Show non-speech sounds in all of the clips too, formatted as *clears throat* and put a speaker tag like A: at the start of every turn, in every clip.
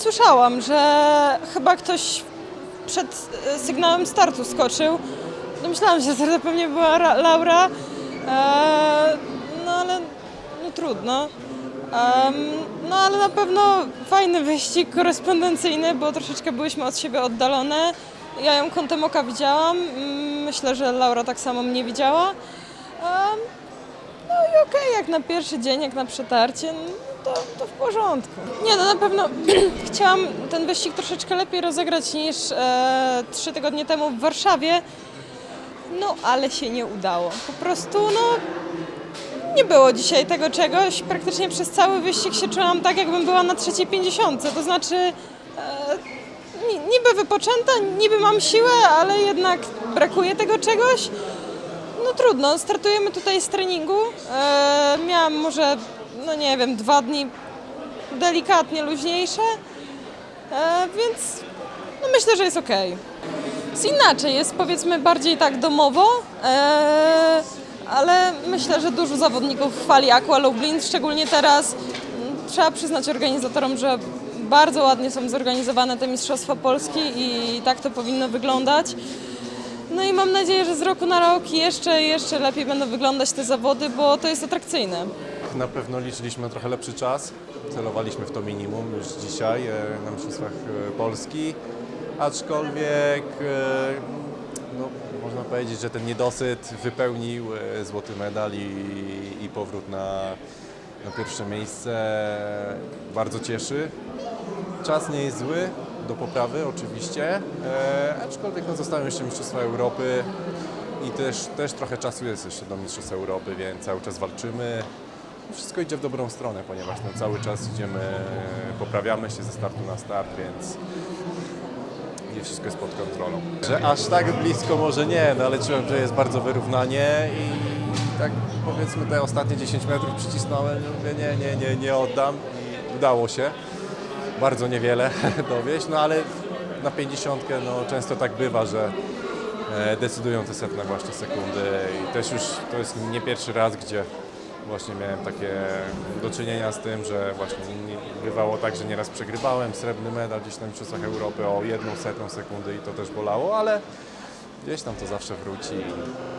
A: słyszałam, że chyba ktoś przed e, sygnałem startu skoczył. Domyślałam się, że to pewnie była Ra- Laura, e, no ale no trudno. No ale na pewno fajny wyścig korespondencyjny, bo troszeczkę byłyśmy od siebie oddalone. Ja ją kątem oka widziałam, mm, myślę, że Laura tak samo mnie widziała. No i okej, jak na pierwszy dzień, jak na przetarcie, no to, to w porządku. Nie, no na pewno *clears throat* chciałam ten wyścig troszeczkę lepiej rozegrać niż e, trzy tygodnie temu w Warszawie, no ale się nie udało. Po prostu, no nie było dzisiaj tego czegoś. Praktycznie przez cały wyścig się czułam tak, jakbym była na trzeciej pięćdziesiątce. To znaczy, e, ni- niby wypoczęta, niby mam siłę, ale jednak brakuje tego czegoś. No trudno, startujemy tutaj z treningu. E, miałam może, no nie wiem, dwa dni delikatnie luźniejsze, e, więc no myślę, że jest ok. Jest inaczej, jest powiedzmy bardziej tak domowo, e, ale myślę, że dużo zawodników chwali Aqua Lublin, szczególnie teraz. Trzeba przyznać organizatorom, że bardzo ładnie są zorganizowane te Mistrzostwa Polski i tak to powinno wyglądać. No i mam nadzieję, że z roku na rok jeszcze, jeszcze lepiej będą wyglądać te zawody, bo to jest atrakcyjne.
B: Na pewno liczyliśmy trochę lepszy czas. Celowaliśmy w to minimum już dzisiaj e, na Mistrzostwach e, Polski. Aczkolwiek e, no, można powiedzieć, że ten niedosyt wypełnił złoty medal i, i powrót na, na pierwsze miejsce bardzo cieszy. Czas nie jest zły, do poprawy oczywiście, e, aczkolwiek no, zostały jeszcze Mistrzostwa Europy i też, też trochę czasu jest jeszcze do Mistrzostw Europy, więc cały czas walczymy. Wszystko idzie w dobrą stronę, ponieważ no, cały czas idziemy, poprawiamy się ze startu na start, więc nie wszystko jest pod kontrolą. Że aż tak blisko może nie, no ale czułem, że jest bardzo wyrównanie i tak powiedzmy te ostatnie 10 metrów przycisnąłem, i mówię nie, nie, nie, nie oddam i udało się. Bardzo niewiele *laughs* dowieść, no ale na 50 no, często tak bywa, że e, decydują te setne właśnie sekundy i też już to jest nie pierwszy raz, gdzie właśnie miałem takie do czynienia z tym, że właśnie nie- bywało tak, że nieraz przegrywałem srebrny medal gdzieś na Mistrzostwach Europy o jedną setną sekundę i to też bolało, ale gdzieś tam to zawsze wróci.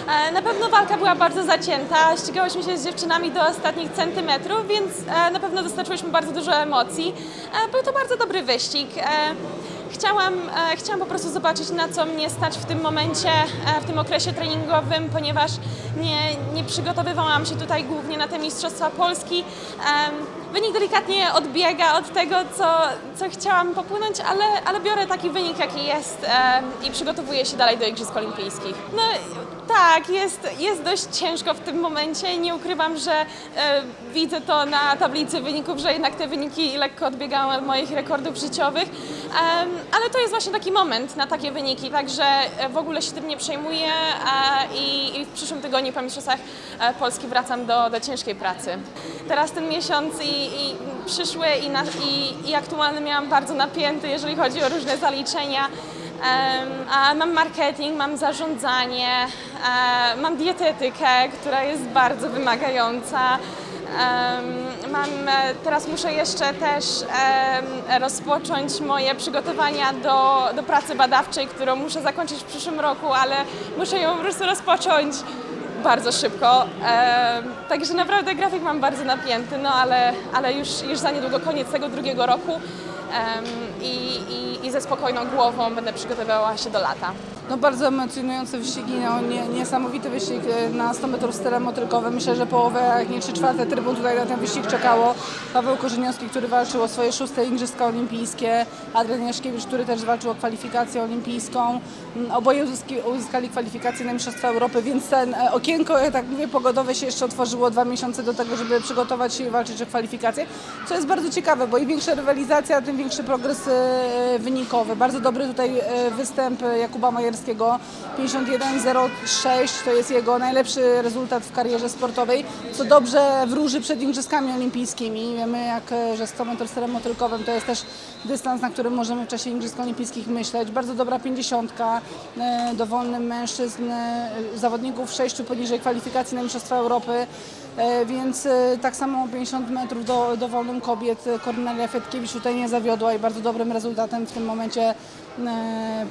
C: E, Na pewno walka była bardzo zacięta. Ścigałyśmy się z dziewczynami do ostatnich centymetrów, więc e, na pewno dostarczyłyśmy bardzo dużo emocji. E, Był to bardzo dobry wyścig. Chciałam, chciałam po prostu zobaczyć, na co mnie stać w tym momencie, w tym okresie treningowym, ponieważ nie, nie przygotowywałam się tutaj głównie na te Mistrzostwa Polski. Wynik delikatnie odbiega od tego, co, co chciałam popłynąć, ale, ale biorę taki wynik, jaki jest em, i przygotowuję się dalej do Igrzysk Olimpijskich. No tak, jest, jest dość ciężko w tym momencie. Nie ukrywam, że e, widzę to na tablicy wyników, że jednak te wyniki lekko odbiegają od moich rekordów życiowych, Em, ale to jest właśnie taki moment na takie wyniki, także e, w ogóle się tym nie przejmuję e, i, i w przyszłym tygodniu po Mistrzostwach e, Polski wracam do, do ciężkiej pracy. Teraz ten miesiąc i, i przyszły i, na, i, i aktualny miałam bardzo napięty, jeżeli chodzi o różne zaliczenia. A mam marketing, mam zarządzanie, e, mam dietetykę, która jest bardzo wymagająca. Mam, e, teraz muszę jeszcze też rozpocząć moje przygotowania do, do pracy badawczej, którą muszę zakończyć w przyszłym roku, ale muszę ją po prostu rozpocząć bardzo szybko. Także naprawdę grafik mam bardzo napięty, no ale, ale już, już za niedługo koniec tego drugiego roku i, i, i ze spokojną głową będę przygotowywała się do lata.
D: No bardzo emocjonujące wyścigi, no, nie, niesamowity wyścig e, na 100 metrów stylem motylkowym. Myślę, że połowę, jak nie trzy czwarte trybun tutaj na ten wyścig czekało. Paweł Korzeniowski, który walczył o swoje szóste Igrzyska Olimpijskie, Adrian Jaszkiewicz, który też walczył o kwalifikację olimpijską. Mm, Oboje uzyskali kwalifikację na Mistrzostwa Europy, więc ten e, okienko, jak tak mówię, pogodowe się jeszcze otworzyło dwa miesiące do tego, żeby przygotować się i walczyć o kwalifikację, co jest bardzo ciekawe, bo im większa rywalizacja, tym większy progres e, wynikowy. Bardzo dobry tutaj występ Jakuba Majerskiego, 51.06 to jest jego najlepszy rezultat w karierze sportowej, co dobrze wróży przed Igrzyskami Olimpijskimi. Wiemy, jak, że 100 metrów sterem motylkowym to jest też dystans, na którym możemy w czasie Igrzysk Olimpijskich myśleć. Bardzo dobra pięćdziesiątka e, dowolnym mężczyzn, e, zawodników sześciu poniżej kwalifikacji na Mistrzostwa Europy. E, Więc e, tak samo 50 metrów do, do wolnym kobiet e, Kornelia Fetkiewicz tutaj nie zawiodła i bardzo dobrym rezultatem w tym momencie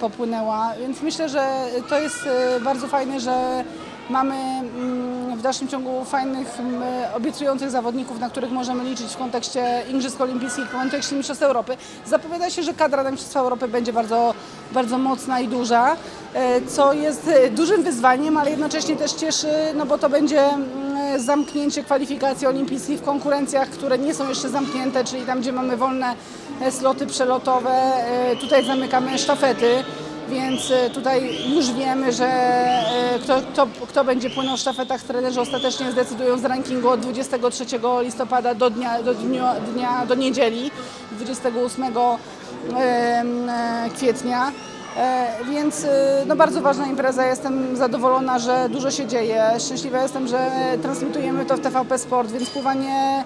D: popłynęła. Więc myślę, że to jest bardzo fajne, że mamy mm, w dalszym ciągu fajnych, mm, obiecujących zawodników, na których możemy liczyć w kontekście Igrzysk Olimpijskich, w kontekście Mistrzostw Europy. Zapowiada się, że kadra na Mistrzostwa Europy będzie bardzo, bardzo mocna i duża, e, co jest e, dużym wyzwaniem, ale jednocześnie też cieszy, no bo to będzie mm, zamknięcie kwalifikacji olimpijskich w konkurencjach, które nie są jeszcze zamknięte, czyli tam, gdzie mamy wolne e, sloty przelotowe. Tutaj zamykamy sztafety. Więc e, tutaj już wiemy, że e, kto, kto, kto będzie płynął w sztafetach, trenerzy ostatecznie zdecydują z rankingu od 23 listopada do dnia, do, dnia, dnia, do niedzieli 28 em, e, kwietnia. Więc no, bardzo ważna impreza. Jestem zadowolona, że dużo się dzieje. Szczęśliwa jestem, że transmitujemy to w TVP Sport, więc pływanie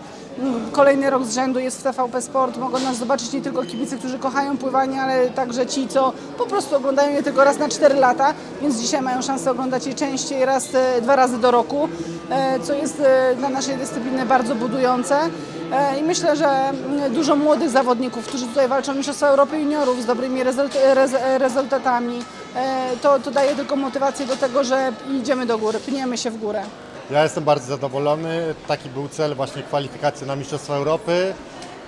D: kolejny rok z rzędu jest w TVP Sport. Mogą nas zobaczyć nie tylko kibice, którzy kochają pływanie, ale także ci, co po prostu oglądają je tylko raz na 4 lata, więc dzisiaj mają szansę oglądać je częściej, raz, e, dwa razy do roku, e, co jest e, dla naszej dyscypliny bardzo budujące. I myślę, że mm, dużo młodych zawodników, którzy tutaj walczą o Mistrzostwa Europy Juniorów z dobrymi rezult- rez- rezultatami, to, to daje tylko motywację do tego, że idziemy do góry, pniemy się w górę.
E: Ja jestem bardzo zadowolony. Taki był cel właśnie kwalifikacji na Mistrzostwa Europy.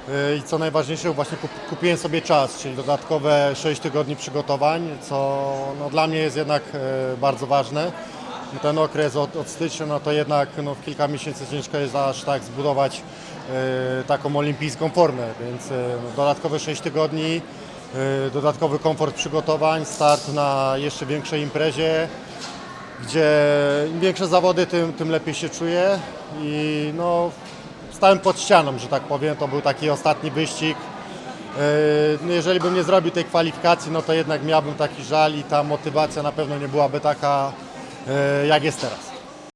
E: Yy, I co najważniejsze, właśnie kup- kupiłem sobie czas, czyli dodatkowe 6 tygodni przygotowań, co no, dla mnie jest jednak e, bardzo ważne. Ten okres od, od stycznia, no to jednak no, w kilka miesięcy ciężko jest aż tak zbudować e, taką olimpijską formę, więc e, no, dodatkowe 6 tygodni, e, dodatkowy komfort przygotowań, start na jeszcze większej imprezie gdzie im większe zawody, tym, tym lepiej się czuję i no, stałem pod ścianą, że tak powiem, to był taki ostatni wyścig. Yy, no Jeżeli bym nie zrobił tej kwalifikacji, no to jednak miałbym taki żal i ta motywacja na pewno nie byłaby taka, yy, jak jest teraz.